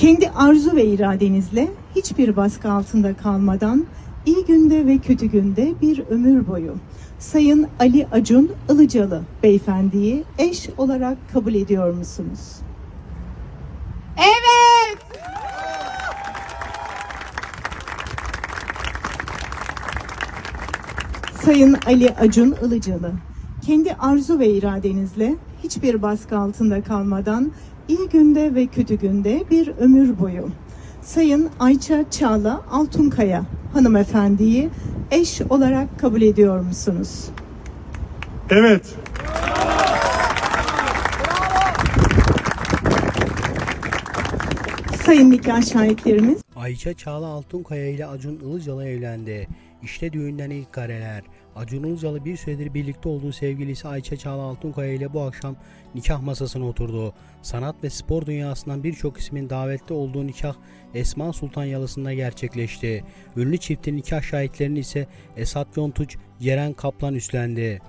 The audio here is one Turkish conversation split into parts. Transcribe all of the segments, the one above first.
Kendi arzu ve iradenizle hiçbir baskı altında kalmadan iyi günde ve kötü günde bir ömür boyu Sayın Ali Acun Ilıcalı beyefendiyi eş olarak kabul ediyor musunuz? Evet. Sayın Ali Acun Ilıcalı, kendi arzu ve iradenizle hiçbir baskı altında kalmadan iyi günde ve kötü günde bir ömür boyu Sayın Ayça Çağla Altunkaya hanımefendiyi eş olarak kabul ediyor musunuz? Evet. Sayın nikah şahitlerimiz, Ayça Çağla Altunkaya ile Acun Ilıcalı evlendi. İşte düğünden ilk kareler. Acun Ilıcalı bir süredir birlikte olduğu sevgilisi Ayça Çağla Altunkaya ile bu akşam nikah masasına oturdu. Sanat ve spor dünyasından birçok ismin davetli olduğu nikah Esma Sultan Yalısı'nda gerçekleşti. Ünlü çiftin nikah şahitlerini ise Esat Yontuç, Ceren Kaplan üstlendi.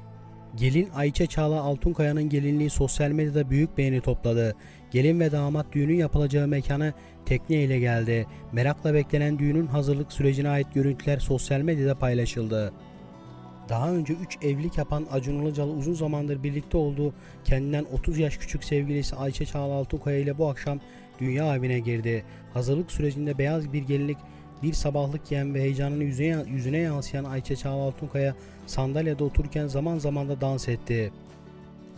Gelin Ayça Çağla Altunkaya'nın gelinliği sosyal medyada büyük beğeni topladı. Gelin ve damat düğünün yapılacağı mekana tekne ile geldi. Merakla beklenen düğünün hazırlık sürecine ait görüntüler sosyal medyada paylaşıldı. Daha önce 3 evlilik yapan Acun Ilıcalı uzun zamandır birlikte olduğu kendinden 30 yaş küçük sevgilisi Ayça Çağla Altunkaya ile bu akşam dünya evine girdi. Hazırlık sürecinde beyaz bir gelinlik bir sabahlık giyen ve heyecanını yüzüne, yüzüne yansıyan Ayça Çağla Altunkaya sandalyede otururken zaman zaman da dans etti.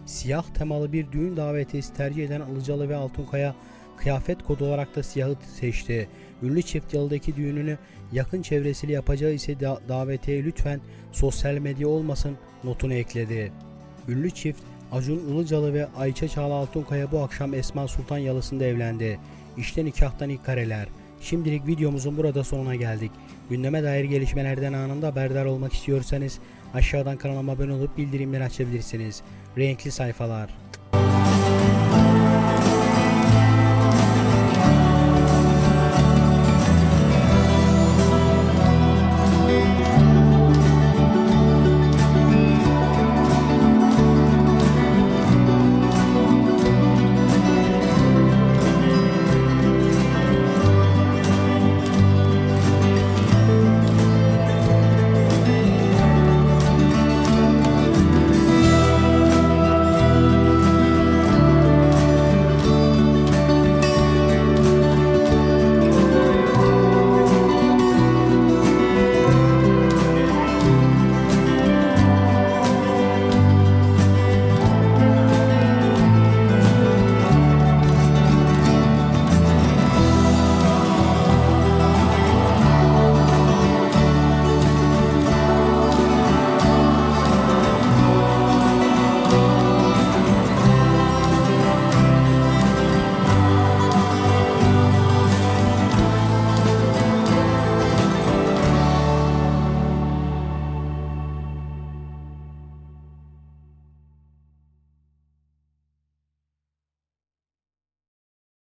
Siyah temalı bir düğün davetiyesi tercih eden Ilıcalı ve Altunkaya kıyafet kodu olarak da siyahı seçti. Ünlü çift yıldaki düğününü yakın çevresiyle yapacağı ise da- davetiye lütfen sosyal medya olmasın notunu ekledi. Ünlü çift Acun Ilıcalı ve Ayça Çağla Altunkaya bu akşam Esma Sultan Yalısı'nda evlendi. İşte nikahtan ilk kareler. Şimdilik videomuzun burada sonuna geldik. Gündeme dair gelişmelerden anında haberdar olmak istiyorsanız aşağıdan kanalıma abone olup bildirimleri açabilirsiniz. Renkli sayfalar.